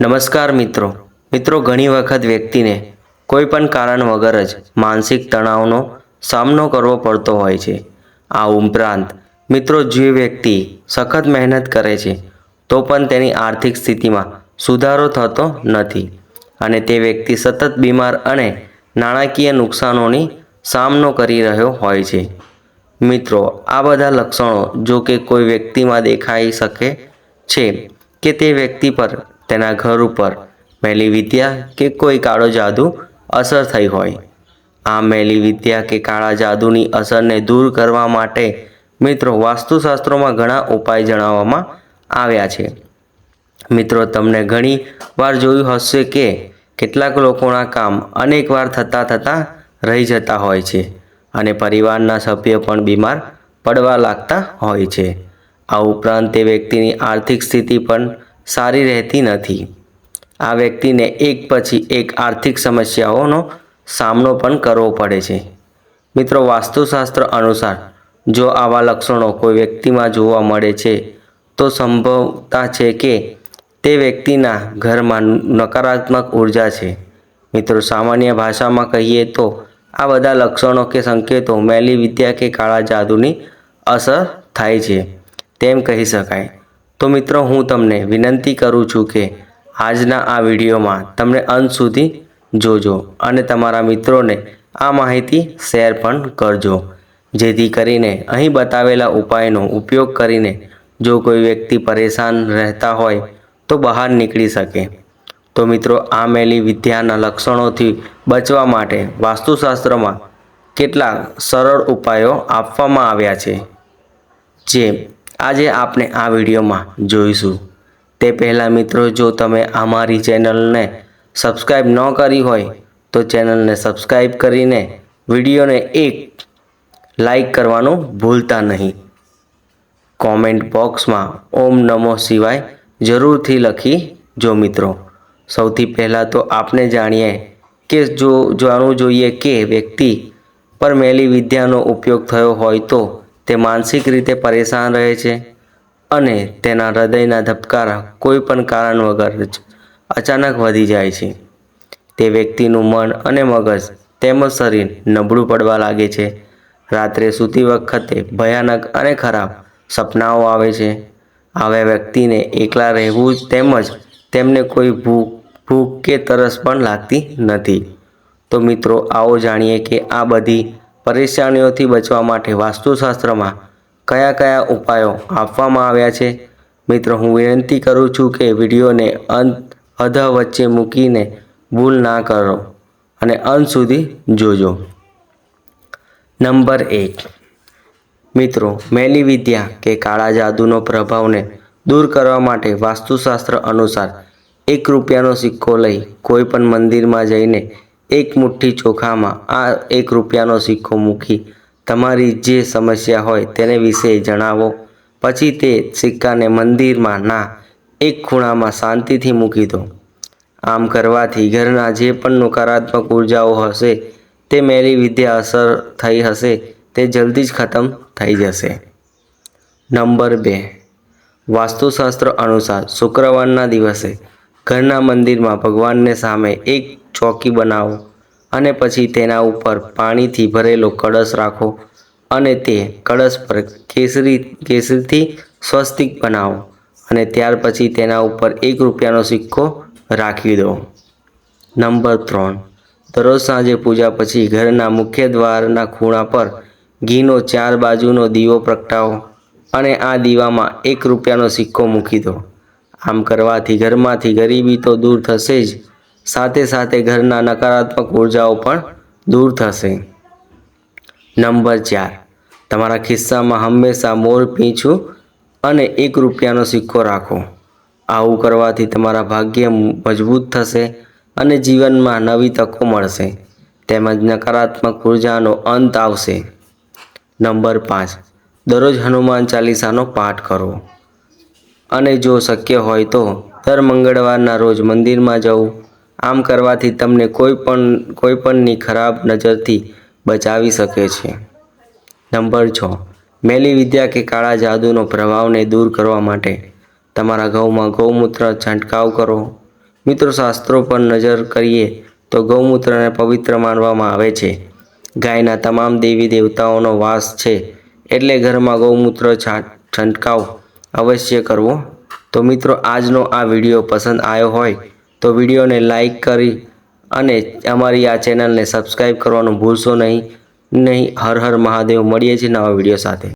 નમસ્કાર મિત્રો. મિત્રો, ઘણી વખત વ્યક્તિને કોઈ પણ કારણ વગર જ માનસિક તણાવનો સામનો કરવો પડતો હોય છે. આ ઉપરાંત, મિત્રો, જે વ્યક્તિ સખત મહેનત કરે છે, તો પણ તેની આર્થિક સ્થિતિમાં સુધારો થતો નથી અને તે વ્યક્તિ સતત બીમાર અને નાણાકીય નુકસાનોની સામનો કરી રહ્યો હોય છે. મિત્રો, આ બધા લક્ષણો જો કે કોઈ વ્યક્તિમાં દેખાઈ શકે છે કે તે વ્યક્તિ પર તેના ઘર ઉપર મેલી વિદ્યા કે કોઈ કાળો જાદુ અસર થઈ હોય. આ મેલી વિદ્યા કે કાળા જાદુની અસરને દૂર કરવા માટે મિત્રો વાસ્તુશાસ્ત્રોમાં ઘણા ઉપાય જણાવવામાં આવ્યા છે. મિત્રો, તમને ઘણી વાર જોયું હશે કે કેટલાક લોકોના કામ અનેક વાર થતાં થતાં રહી જતા હોય છે અને પરિવારના સભ્ય પણ બીમાર પડવા લાગતા હોય છે. આ ઉપરાંત તે વ્યક્તિની આર્થિક સ્થિતિ પણ સારી રહેતી નથી. આ વ્યક્તિને એક પછી એક આર્થિક સમસ્યાઓનો સામનો પણ કરવો પડે છે. મિત્રો, વાસ્તુશાસ્ત્ર અનુસાર, જો આવા લક્ષણો કોઈ વ્યક્તિમાં જોવા મળે છે, તો સંભવતા છે કે તે વ્યક્તિના ઘરમાં નકારાત્મક ઊર્જા છે. મિત્રો, સામાન્ય ભાષામાં કહીએ તો, આ બધા લક્ષણો કે સંકેતો મેલી વિદ્યા કે કાળા જાદુની અસર થાય છે. તેમ કહી શકાય. તો મિત્રો, હું તમને વિનંતી કરું છું કે આજના આ વિડીયોમાં તમને અંત સુધી જોજો અને તમારા મિત્રોને આ માહિતી શેર પણ કરજો. જેથી કરીને અહીં બતાવેલા ઉપાયનો ઉપયોગ કરીને જો કોઈ વ્યક્તિ પરેશાન રહેતા હોય તો બહાર નીકળી શકે. તો મિત્રો આ મેલી વિદ્યાના લક્ષણોથી બચવા માટે વાસ્તુશાસ્ત્રમાં કેટલાક સરળ ઉપાયો આપવામાં આવ્યા છે? જે આજે આપણે આ વિડીયોમાં જોઈશું. તે પહેલાં મિત્રો, જો તમે અમારી ચેનલને સબસ્ક્રાઈબ ન કરી હોય, તો ચેનલને સબસ્ક્રાઈબ કરીને વિડીયોને એક લાઈક કરવાનું ભૂલતા નહીં. કોમેન્ટ બોક્સમાં ઓમ નમો શિવાય જરૂરથી લખી જો મિત્રો. સૌથી પહેલાં તો આપણે જાણીએ કે જો, જાણવું જોઈએ કે વ્યક્તિ પર મેલી વિદ્યાનો ઉપયોગ થયો હોય તો તે માનસિક રીતે પરેશાન રહે છે અને તેના હૃદયના ધબકારા કોઈ પણ કારણ વગર જ અચાનક વધી જાય છે. તે વ્યક્તિનું મન અને મગજ તેમજ શરીર નબળું પડવા લાગે છે. રાત્રે સૂતી વખતે ભયાનક અને ખરાબ સપનાઓ આવે છે. આવા વ્યક્તિને એકલા રહેવું તેમજ તેમને કોઈ ભૂખ ભૂખ કે તરસ પણ લાગતી નથી. તો મિત્રો, આવો જાણીએ કે આ બધી પરેશાનીઓથી બચવા માટે વાસ્તુશાસ્ત્રમાં કયા કયા ઉપાયો આપવામાં આવ્યા છે? મિત્રો, હું વિનંતી કરું છું કે વિડીયોને અંત, અધ વચ્ચે મૂકીને ભૂલ ના કરો અને અંત સુધી જોજો. નંબર એક. મિત્રો, મેલી વિદ્યા કે કાળા જાદુનો પ્રભાવને દૂર કરવા માટે વાસ્તુશાસ્ત્ર અનુસાર એક રૂપિયાનો સિક્કો લઈ કોઈ પણ મંદિરમાં જઈને એક મુઠ્ઠી ચોખામાં આ એક રૂપિયાનો સિક્કો મૂકી તમારી જે સમસ્યા હોય તેને વિશે જણાવો. પછી તે સિક્કાને મંદિરમાં ના, એક ખૂણામાં શાંતિથી મૂકી દો. આમ કરવાથી ઘરના જે પણ નકારાત્મક ઉર્જાઓ હશે, તે મેલી વિદ્યા અસર થઈ હશે, તે જલ્દી જ ખતમ થઈ જશે. નંબર બે. વાસ્તુશાસ્ત્ર અનુસાર શુક્રવારના દિવસે ઘરના મંદિરમાં ભગવાનને સામે એક ચોકી બનાવો અને પછી તેના ઉપર પાણીથી ભરેલો કળશ રાખો અને તે કળશ પર કેસરી, કેસરીથી સ્વસ્તિક બનાવો અને ત્યાર પછી તેના ઉપર એક રૂપિયાનો સિક્કો રાખી દો. નંબર ત્રણ. દરરોજ સાંજે પૂજા પછી ઘરના મુખ્ય દ્વારના ખૂણા પર ઘીનો ચાર બાજુનો દીવો પ્રગટાવો અને આ દીવામાં એક રૂપિયાનો સિક્કો મૂકી દો. આમ કરવાથી ઘરમાંથી ગરીબી તો દૂર થશે જ સાથે સાથે ઘરના નકારાત્મક ઉર્જાઓ પણ દૂર થશે. નંબર ચાર. તમારા ખિસ્સામાં હંમેશા મોર પીંછું અને એક રૂપિયાનો સિક્કો રાખો. આવું કરવાથી તમારા ભાગ્ય મજબૂત થશે અને જીવનમાં નવી તકો મળશે. તેમજ નકારાત્મક ઉર્જાનો અંત આવશે. નંબર પાંચ. દરરોજ હનુમાન ચાલીસાનો પાઠ કરો. અને જો શક્ય હોય તો દર મંગળવારના રોજ મંદિરમાં જવું. આમ કરવાથી તમને કોઈ પણ, કોઈ પણની ખરાબ નજરથી બચાવી શકે છે. નંબર છ. મેલી વિદ્યા કે કાળા જાદુનો પ્રભાવને દૂર કરવા માટે તમારા ગૌમાં ગૌમૂત્ર છંટકાવ કરો. મિત્રો, શાસ્ત્રો પર નજર કરીએ તો ગૌમૂત્રને પવિત્ર માનવામાં આવે છે. ગાયના તમામ દેવી દેવતાઓનો વાસ છે એટલે ઘરમાં ગૌમૂત્ર છંટકાવ અવશ્ય કરવો. તો મિત્રો, આજનો આ વીડિયો પસંદ આવ્યો હોય તો વિડીયોને લાઇક કરી અને અમારી આ ચેનલને સબસ્ક્રાઈબ કરવાનું ભૂલશો નહીં. નહીં, હર હર મહાદેવ. મળીએ છીએ નવા વીડિયો સાથે.